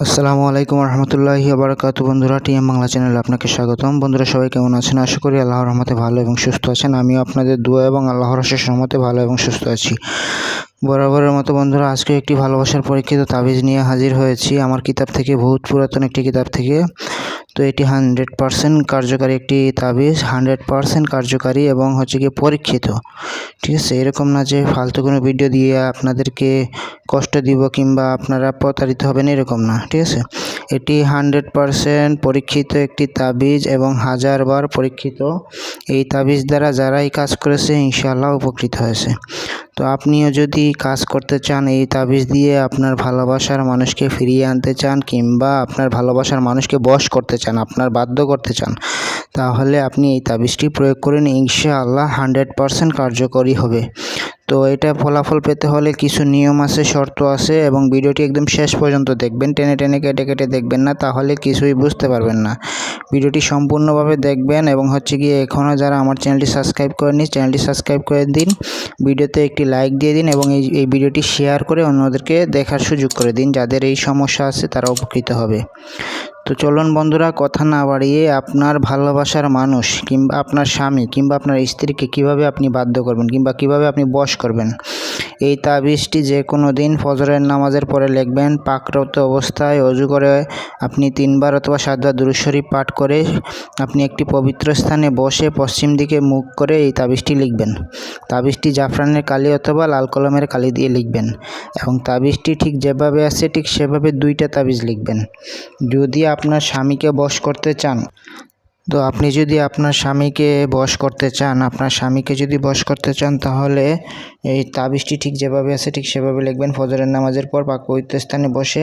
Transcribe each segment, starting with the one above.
আসসালামু আলাইকুম রহমতুল্লাহি আবরকাত বন্ধুরা, টিএম বাংলা চ্যানেলে আপনাকে স্বাগতম। বন্ধুরা, সবাই কেমন আছেন? আশা করি আল্লাহর রহমতে ভালো এবং সুস্থ আছেন। আমিও আপনাদের দোয়া এবং আল্লাহর শেষ রহমতে ভালো এবং সুস্থ আছি। বরাবরের মতো বন্ধুরা, আজকে একটি ভালোবাসার পরীক্ষিত তাবিজ নিয়ে হাজির হয়েছি। আমার কিতাব থেকে, বহুত পুরাতন একটি কিতাব থেকে। তো এটি হান্ড্রেড পারসেন্ট কার্যকারী একটি তাবিজ, হান্ড্রেড পারসেন্ট কার্যকারী এবং হচ্ছে গিয়ে পরীক্ষিত। ঠিক আছে, এরকম না যে ফালতু কোনো ভিডিও দিয়ে আপনাদেরকে কষ্ট দিব কিংবা আপনারা প্রতারিত হবেন এরকম না, ঠিক আছে? এটি হান্ড্রেড পারসেন্ট পরীক্ষিত একটি তাবিজ এবং হাজারবার পরীক্ষিত এই তাবিজ দ্বারা যারাই কাজ করেছে ইনশাআল্লাহ উপকৃত হয়েছে। তো আপনিও যদি কাজ করতে চান, এই তাবিজ দিয়ে আপনার ভালোবাসার মানুষকে ফিরিয়ে আনতে চান কিংবা আপনার ভালোবাসার মানুষকে বশ করতে চান, আপনার বাধ্য করতে চান, তাহলে আপনি এই তাবিজটি প্রয়োগ করেন। ইনশাআল্লাহ হান্ড্রেড পারসেন্ট কার্যকরী হবে। তো এটা ফলাফল পেতে হলে কিছু নিয়ম আছে, শর্ত আছে এবং ভিডিওটি একদম শেষ পর্যন্ত দেখবেন। টেনে টেনে কেটে কেটে দেখবেন না, তাহলে কিছুই বুঝতে পারবেন না। ভিডিওটি সম্পূর্ণভাবে দেখবেন এবং হচ্ছে গিয়ে এখনও যারা আমার চ্যানেলটি সাবস্ক্রাইব করেনি চ্যানেলটি সাবস্ক্রাইব করে দিন। ভিডিওতে একটি লাইক দিয়ে দিন এবং এই এই ভিডিওটি শেয়ার করে অন্যদেরকে দেখার সুযোগ করে দিন, যাদের এই সমস্যা আছে তারা উপকৃত হবে। তো চলুন বন্ধুরা, কথা না বাড়িয়ে আপনার ভালোবাসার মানুষ কিংবা আপনার স্বামী কিংবা আপনার স্ত্রীকে কীভাবে আপনি বাধ্য করবেন কিংবা কীভাবে আপনি বশ করবেন? এই তাবিজটি যে কোনো দিন ফজরের নামাজের পরে লিখবেন। পাকরত অবস্থায় অজু করে আপনি তিনবার অথবা সাতবার দুরুশ্বরী পাঠ করে আপনি একটি পবিত্র স্থানে বসে পশ্চিম দিকে মুখ করে এই তাবিজটি লিখবেন। তাবিজটি জাফরানের কালি অথবা লাল কলমের কালি দিয়ে লিখবেন এবং তাবিজটি ঠিক যেভাবে আছে ঠিক সেভাবে দুইটা তাবিজ লিখবেন। যদি আপনার স্বামীকে বশ করতে চান তো আপনি যদি আপনার স্বামীকে বশ করতে চান, আপনার স্বামীকে যদি বশ করতে চান, তাহলে এই তাবিজটি ঠিক যেভাবে আছে, ঠিক সেভাবে লিখবেন। ফজরের নামাজের পর পাক পবিত্র স্থানে বসে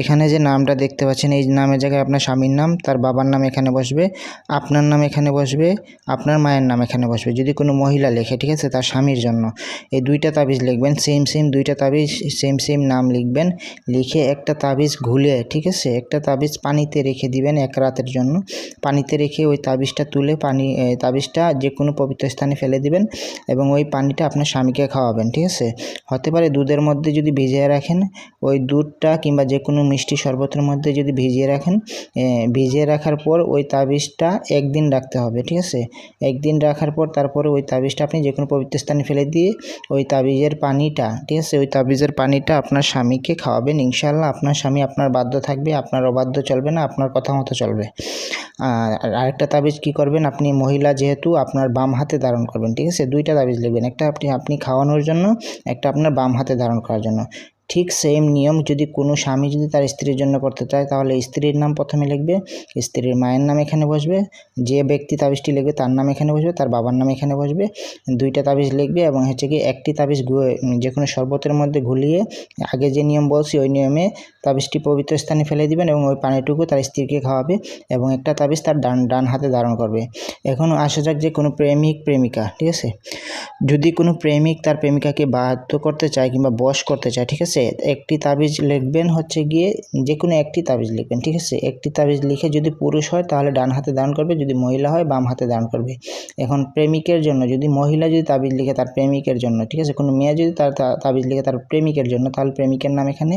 এখানে যে নামটা দেখতে পাচ্ছেন, এই নামের জায়গায় আপনার স্বামীর নাম, তার বাবার নাম এখানে বসবে, আপনার নাম এখানে বসবে, আপনার মায়ের নাম এখানে বসবে। যদি কোনো মহিলা লেখে, ঠিক আছে, তার স্বামীর জন্য, এই দুইটা তাবিজ লিখবেন সেম সেম দুইটা তাবিজ সেম সেম নাম লিখবেন, লিখে একটা তাবিজ ঘুলে, ঠিক আছে, একটা তাবিজ পানিতে রেখে দিবেন এক রাতের জন্য, পানিতে রেখে রেখে ওই তাবিজটা তুলে পানি তাবিজটা যে কোনো পবিত্র স্থানে ফেলে দিবেন এবং ওই পানিটা আপনার স্বামীকে খাওয়াবেন, ঠিক আছে? হতে পারে দুধের মধ্যে যদি ভিজিয়ে রাখেন, ওই দুধটা কিংবা যে কোনো মিষ্টি শরবতের মধ্যে যদি ভিজিয়ে রাখেন ভিজিয়ে রাখার পর ওই তাবিজটা একদিন রাখতে হবে, ঠিক আছে? একদিন রাখার পর তারপরে ওই তাবিজটা আপনি যে কোনো পবিত্র স্থানে ফেলে দিয়ে ওই তাবিজের পানিটা, ঠিক আছে? ওই তাবিজের পানিটা আপনার স্বামীকে খাওয়াবেন ইনশাল্লাহ আপনার স্বামী আপনার বাধ্য থাকবে, আপনার অবাধ্য চলবে না, আপনার কথা মতো চলবে। আরেকটা তাবিজ কি করবেন? আপনি মহিলা যেহেতু, আপনার বাম হাতে ধারণ করবেন, ঠিক আছে? দুইটা তাবিজ লিখবেন। একটা আপনি আপনি খাওয়ানোর জন্য, একটা আপনার বাম হাতে ধারণ করার জন্য। ঠিক সেম নিয়ম যদি কোনো স্বামী যদি তার স্ত্রীর জন্য করতে চায়, তাহলে স্ত্রীর নাম প্রথমে লিখবে, স্ত্রীর মায়ের নাম এখানে বসবে, যে ব্যক্তি তাবিজটি লিখবে তার নাম এখানে বসবে, তার বাবার নাম এখানে বসবে, দুইটা তাবিজ লিখবে এবং হচ্ছে কি একটি তাবিজ যে কোনো শরবতের মধ্যে ঘুলিয়ে আগে যে নিয়ম বলছি, ওই নিয়মে তাবিজটি পবিত্র স্থানে ফেলে দিবেন এবং ওই পানিটুকু তার স্ত্রীকে খাওয়াবে এবং একটা তাবিজ তার ডান ডান হাতে ধারণ করবে। এখন আসা যাক যে কোনো প্রেমিক, প্রেমিকা, ঠিক আছে? যদি কোনো প্রেমিক তার প্রেমিকাকে বাধ্য করতে চায় কিংবা বশ করতে চায়, ঠিক আছে? আছে, একটি তাবিজ লিখবেন হচ্ছে গিয়ে যে কোনো একটি তাবিজ লিখবেন, ঠিক আছে? একটি তাবিজ লিখে যদি পুরুষ হয় তাহলে ডান হাতে দান করবে, যদি মহিলা হয় বাম হাতে দান করবে। এখন প্রেমিকের জন্য, যদি মহিলা যদি তাবিজ লিখে তার প্রেমিকের জন্য, ঠিক আছে? কোনো মেয়ে যদি তার তাবিজ লিখে তার প্রেমিকের জন্য, তাহলে প্রেমিকের নাম এখানে,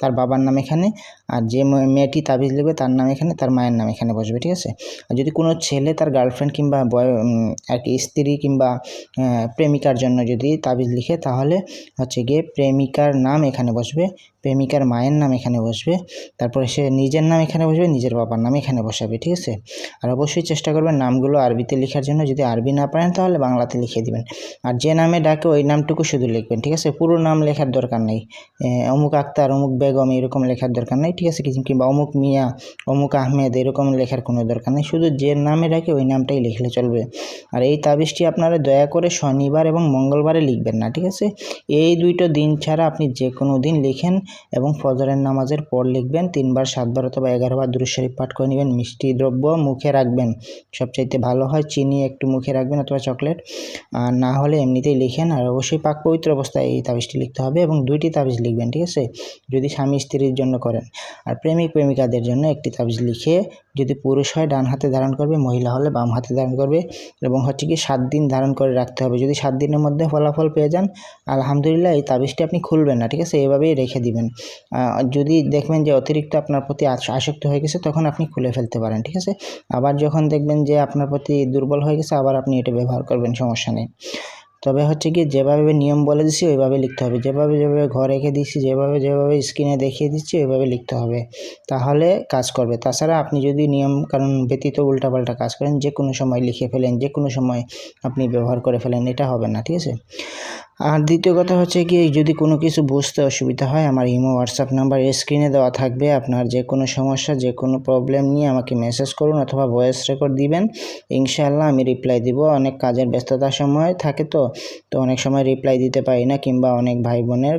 তার বাবার নাম এখানে আর যে মেয়েটি তাবিজ লিখবে তার নাম এখানে, তার মায়ের নাম এখানে বসবে, ঠিক আছে? আর যদি কোনো ছেলে তার গার্লফ্রেন্ড কিংবা বয় আর কি স্ত্রী কিংবা প্রেমিকার জন্য যদি তাবিজ লিখে, তাহলে হচ্ছে গিয়ে প্রেমিকার নাম এখানে বসবে, প্রেমিকার মায়ের নাম এখানে বসবে, তারপরে সে নিজের নাম এখানে বসবে, নিজের বাবার নাম এখানে বসাবে, ঠিক আছে? আর অবশ্যই চেষ্টা করবেন নামগুলো আরবিতে লেখার জন্য, যদি আরবি না পারেন তাহলে বাংলাতে লিখে দিবেন। আর যে নামে ডাকে, ওই নামটুকু শুধু লিখবেন, ঠিক আছে? পুরো নাম লেখার দরকার নেই। অমুক আক্তার, অমুক বেগম, এরকম লেখার দরকার নেই ঠিক আছে কিংবা অমুক মিয়া, অমুক আহমেদ এরকম লেখার কোনো দরকার নেই। শুধু যে নামে রাখে ওই নামটাই লিখলে চলবে। আর এই তাবিজটি আপনারা দয়া করে শনিবার এবং মঙ্গলবারে লিখবেন না, ঠিক আছে? এই দুইটো দিন ছাড়া আপনি যে কোনো দিন লিখেন এবং ফজরের নামাজের পর লিখবেন, তিনবার, সাতবার অথবা এগারোবার দুরুদ শরীফ পাঠ করে নেবেন, মিষ্টি দ্রব্য মুখে রাখবেন। সবচাইতে ভালো হয় চিনি একটু মুখে রাখবেন অথবা চকলেট। আর না হলে এমনিতেই লিখেন। আর অবশ্যই পাক পবিত্র অবস্থায় এই তাবিজটি লিখতে হবে এবং দুইটি তাবিজ লিখবেন, ঠিক আছে? যদি স্বামী স্ত্রীর জন্য করেন। আর প্রেমিক প্রেমিকাদের জন্য একটি তাবিজ লিখে যদি পুরুষ হয়, ডান হাতে ধারণ করবে, মহিলা হলে বাম হাতে ধারণ করবে এবং হচ্ছে কি সাত দিন ধারণ করে রাখতে হবে। যদি সাত দিনের মধ্যে ফলাফল পেয়ে যান, আলহামদুলিল্লাহ এই তাবিজটি আপনি খুলবেন না, ঠিক আছে? এভাবেই রেখে দিবেন। যদি দেখবেন যে অতিরিক্ত আপনার প্রতি আসক্ত হয়ে গেছে, তখন আপনি খুলে ফেলতে পারেন, ঠিক আছে? আবার যখন দেখবেন যে আপনার প্রতি দুর্বল হয়ে গেছে, আবার আপনি এটা ব্যবহার করবেন, সমস্যা নেই। তবে হচ্ছে কি, যেভাবে নিয়ম বলে দিচ্ছি ওইভাবে লিখতে হবে। যেভাবে যেভাবে ঘর রেখে দিচ্ছি যেভাবে যেভাবে স্ক্রিনে দেখিয়ে দিচ্ছি, ওইভাবে লিখতে হবে। তাহলে কাজ করবে। তাছাড়া আপনি যদি নিয়ম, কারণ ব্যতীত উল্টাপাল্টা কাজ করেন যে কোনো সময় লিখে ফেলেন যে কোনো সময় আপনি ব্যবহার করে ফেলেন, এটা হবে না, ঠিক আছে? আর দ্বিতীয় কথা হচ্ছে কি, যদি কোনো কিছু বুঝতে অসুবিধা হয়, আমার ইমো হোয়াটসঅ্যাপ নাম্বার স্ক্রিনে দেওয়া থাকবে। আপনার যে কোনো সমস্যা, যে কোনো প্রবলেম নিয়ে আমাকে মেসেজ করুন অথবা ভয়েস রেকর্ড দিবেন। ইনশাআল্লাহ আমি রিপ্লাই দিব। অনেক কাজের ব্যস্ততার সময় থাকে তো তো অনেক সময় রিপ্লাই দিতে পারি না কিংবা অনেক ভাই বোনের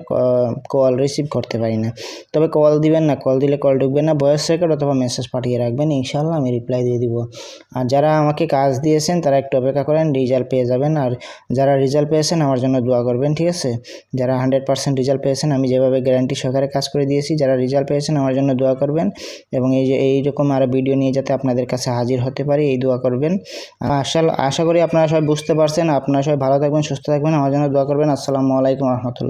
কল রিসিভ করতে পারি না। তবে কল দিবেন না কল দিলে কল ঢুকবে না। ভয়েস রেকর্ড অথবা মেসেজ পাঠিয়ে রাখবেন। ইনশাআল্লাহ আমি রিপ্লাই দিয়ে দিব। আর যারা আমাকে কাজ দিয়েছেন, তারা একটু অপেক্ষা করেন রেজাল্ট পেয়ে যাবেন। আর যারা রেজাল্ট পেয়েছেন, আমার জন্য দোয়া করবেন, ঠিক আছে? যারা হান্ড্রেড পার্সেন্ট রেজাল্ট পেয়েছেন, আমি যেভাবে গ্যারান্টি সহকারে কাজ করে দিয়েছি, যারা রেজাল্ট পেয়েছেন, আমার জন্য দোয়া করবেন। এবং এই যে, এইরকম আরও ভিডিও নিয়ে যাতে আপনাদের কাছে হাজির হতে পারি, এই দোয়া করবেন। আশা আশা করি আপনারা সবাই বুঝতে পারছেন। আপনারা সবাই ভালো থাকবেন, সুস্থ থাকবেন। আমার জন্য দোয়া করবেন। আসসালামু আলাইকুম রহমতুল্লাহ।